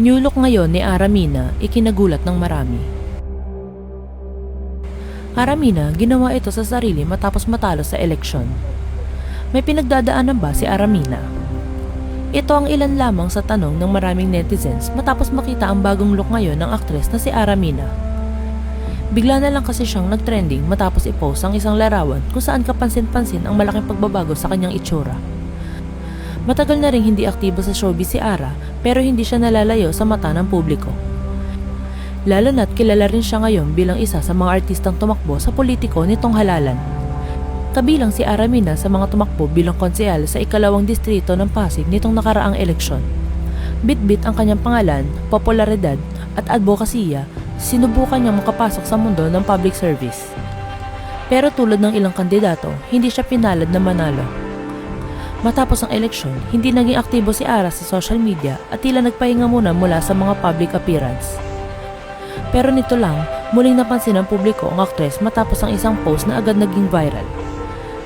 New look ngayon ni Aramina ikinagulat ng marami. Aramina ginawa ito sa sarili matapos matalo sa eleksyon. May pinagdadaanan ba si Aramina? Ito ang ilan lamang sa tanong ng maraming netizens matapos makita ang bagong look ngayon ng aktres na si Aramina. Bigla na lang kasi siyang nagtrending matapos i-post ang isang larawan kung saan kapansin-pansin ang malaking pagbabago sa kanyang itsura. Matagal na rin hindi aktibo sa showbiz si Ara pero hindi siya nalalayo sa mata ng publiko. Lalo na't kilala rin siya ngayon bilang isa sa mga artistang tumakbo sa politiko nitong halalan. Kabilang si Aramina sa mga tumakbo bilang konsehal sa ikalawang distrito ng Pasig nitong nakaraang eleksyon. Bit-bit ang kanyang pangalan, popularidad at advokasya, sinubukan niyang makapasok sa mundo ng public service. Pero tulad ng ilang kandidato, hindi siya pinalad na manalo. Matapos ang eleksyon, hindi naging aktibo si Ara sa social media at tila nagpahinga muna mula sa mga public appearance. Pero nito lang, muling napansin ng publiko ang aktres matapos ang isang post na agad naging viral.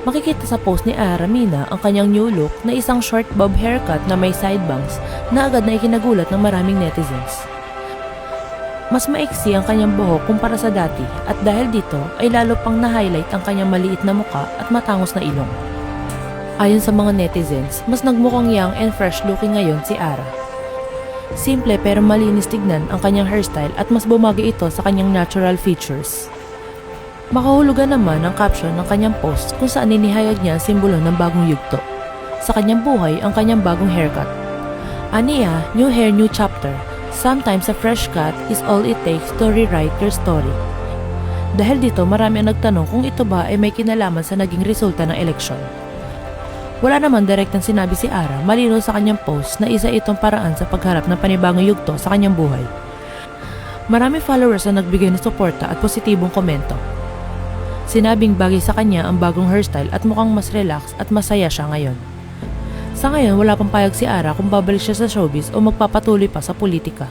Makikita sa post ni Ara Mina ang kanyang new look na isang short bob haircut na may side bangs na agad na ikinagulat ng maraming netizens. Mas maiksi ang kanyang buhok kumpara sa dati at dahil dito ay lalo pang na-highlight ang kanyang maliit na muka at matangos na ilong. Ayon sa mga netizens, mas nagmukhang young and fresh looking ngayon si Ara. Simple pero malinis tignan ang kanyang hairstyle at mas bumagi ito sa kanyang natural features. Makahulugan naman ang caption ng kanyang post kung saan inihayag niya ang simbolo ng bagong yugto. Sa kanyang buhay ang kanyang bagong haircut. Aniya, new hair, new chapter. Sometimes a fresh cut is all it takes to rewrite your story. Dahil dito marami ang nagtanong kung ito ba ay may kinalaman sa naging resulta ng eleksyon. Wala naman direktang sinabi si Ara malino sa kanyang post na isa itong paraan sa pagharap ng panibagong yugto sa kanyang buhay. Marami followers ang nagbigay ng suporta at positibong komento. Sinabing bagay sa kanya ang bagong hairstyle at mukhang mas relax at masaya siya ngayon. Sa ngayon, wala pang payag si Ara kung babalik siya sa showbiz o magpapatuloy pa sa politika.